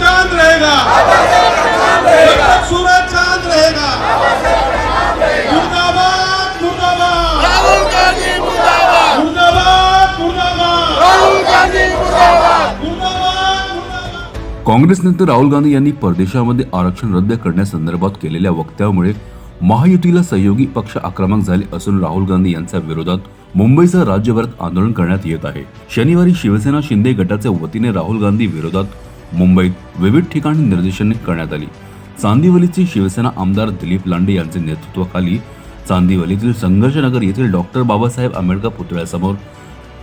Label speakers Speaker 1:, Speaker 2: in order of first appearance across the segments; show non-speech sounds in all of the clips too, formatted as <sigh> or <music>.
Speaker 1: चांद रहेगा। जब तक सूरज चांद रहेगा। मुर्दाबाद मुर्दाबाद। राहुल गांधी मुर्दाबाद। मुर्दाबाद मुर्दाबाद। राहुल गांधी मुर्दाबाद।
Speaker 2: काँग्रेस नेते राहुल गांधी यांनी परदेशामध्ये आरक्षण रद्द करण्यासंदर्भात केलेल्या वक्तव्यामुळे महायुतीला सहयोगी पक्ष आक्रमक झाले असून राहुल गांधी यांच्या विरोधात मुंबईसह राज्यभरात आंदोलन करण्यात येत आहे. शनिवारी शिवसेना शिंदे गटाच्या वतीने राहुल गांधी विरोधात मुंबईत विविध ठिकाणी निर्देशने करण्यात आली. चांदिवलीचे शिवसेना आमदार दिलीप लांडे यांचे नेतृत्वाखाली चांदिवलीतील संघर्षनगर येथील डॉक्टर बाबासाहेब आंबेडकर पुतळ्यासमोर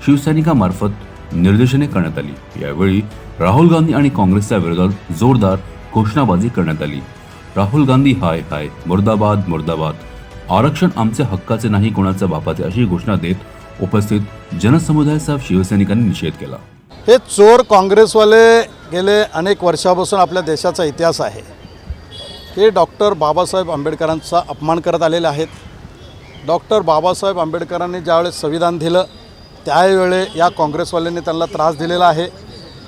Speaker 2: शिवसैनिकामार्फत निर्देशने करण्यात आली. यावेळी राहुल गांधी आणि काँग्रेसच्या विरोधात जोरदार घोषणाबाजी करण्यात आली. राहुल गांधी हाय हाय मुर्दाबाद मुर्दाबाद. आरक्षण आमच्या हक्काचे नाही कोणाच्या बापाचे अशी घोषणा देत उपस्थित जनसमुदायासह शिवसैनिकांनी निषेध केला.
Speaker 1: हे चोर काँग्रेसवाले गेले अनेक वर्षापासून आपल्या देशाचा इतिहास आहे. हे डॉक्टर बाबासाहेब आंबेडकरांचा अपमान करत आलेले आहेत. डॉक्टर बाबासाहेब आंबेडकरांनी ज्यावेळेस संविधान दिलं त्यावेळे या काँग्रेसवाल्यांनी त्यांना त्रास दिलेला आहे.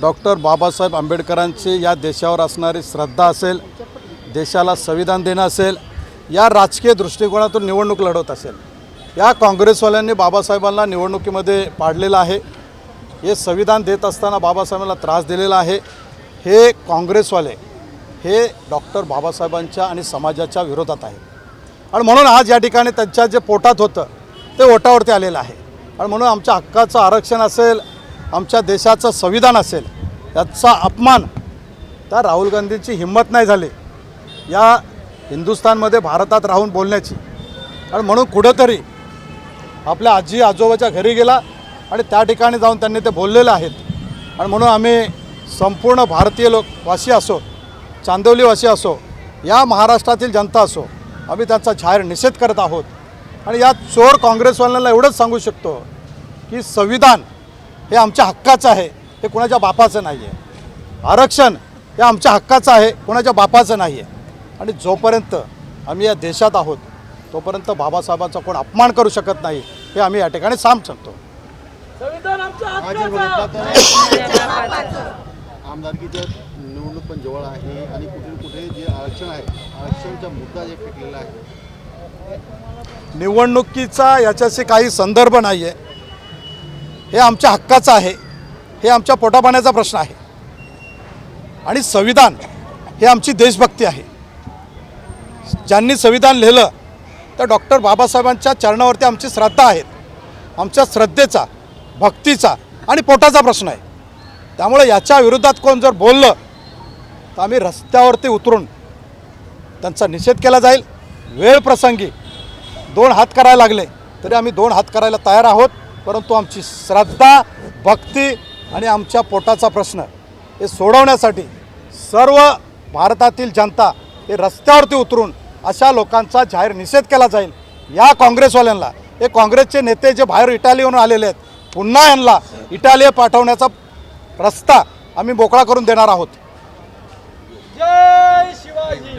Speaker 1: डॉक्टर बाबासाहेब आंबेडकरांची या देशावर असणारी श्रद्धा असेल देशाला संविधान देणं असेल या राजकीय दृष्टिकोनातून निवडणूक लढवत असेल. या काँग्रेसवाल्यांनी बाबासाहेबांना निवडणुकीमध्ये पाडलेलं आहे. हे संविधान देत असताना बाबासाहेबांना त्रास दिलेला आहे. हे काँग्रेसवाले हे डॉक्टर बाबासाहेबांच्या आणि समाजाच्या विरोधात आहे आणि म्हणून आज या ठिकाणी त्यांच्या जे पोटात होतं ते ओटावरती आलेलं आहे. आणि म्हणून आमच्या हक्काचं आरक्षण असेल आमच्या देशाचं संविधान असेल याचा अपमान त्या राहुल गांधींची हिंमत नाही झाली. या हिंदुस्थानमध्ये भारतात राहून बोलण्याची. आणि म्हणून कुठंतरी आपल्या आजी आजोबाच्या घरी गेला आणि त्या ठिकाणी जाऊन त्यांनी ते बोललेले आहेत. आणि म्हणून आम्ही संपूर्ण भारतीय लोक वासी असो चांदवलीवासी असो या महाराष्ट्रातील जनता असो आम्ही त्यांचा जाहीर निषेध करत आहोत. आणि या चोर काँग्रेसवाल्यांना एवढंच सांगू शकतो की संविधान हे आमच्या हक्काचं आहे हे कुणाच्या बापाचं नाही आहे. आरक्षण हे आमच्या हक्काचं आहे कोणाच्या बापाचं नाही आहे. आणि जोपर्यंत आम्ही या देशात आहोत तोपर्यंत बाबासाहेबांचा कोण अपमान करू शकत नाही हे आम्ही या ठिकाणी सांग सांगतो
Speaker 3: संविधान आमच्या
Speaker 4: माझी
Speaker 3: हक्काचं आहे.
Speaker 4: म्हणतात <laughs> आमदारकीच्या निवडणूक पण जवळ आहे आणि कुठे कुठे जे आरक्षण आहे आरक्षणचा मुद्दा जे फेकलेला आहे.
Speaker 1: निवडणुकीचा याच्याशी काही संदर्भ नाही आहे हे आमच्या हक्काचं आहे. हे आमच्या पोटापाण्याचा प्रश्न आहे. आणि संविधान हे आमची देशभक्ती आहे. ज्यांनी संविधान लिहिलं तर डॉक्टर बाबासाहेबांच्या चरणावरती आमची श्रद्धा आहेत आमच्या श्रद्धेचा भक्तीचा आणि पोटाचा प्रश्न आहे. त्यामुळे याच्या विरोधात कोण जर बोललं तर आम्ही रस्त्यावरती उतरून त्यांचा निषेध केला जाईल. वेळ प्रसंगी दोन हात करायला लागले तरी आम्ही दोन हात करायला तयार आहोत. परंतु आमची श्रद्धा भक्ती आणि आमच्या पोटाचा प्रश्न हे सोडवण्यासाठी सर्व भारतातील जनता हे रस्त्यावरती उतरून अशा लोकांचा जाहीर निषेध केला जाईल. या काँग्रेसवाल्यांना. हे काँग्रेसचे नेते जे बाहेर इटालीहून आलेले आहेत पुन्हा यांना इटालिया पाठवण्याचा रस्ता आम्ही मोकळा करून देणार आहोत.
Speaker 3: जय शिवाजी.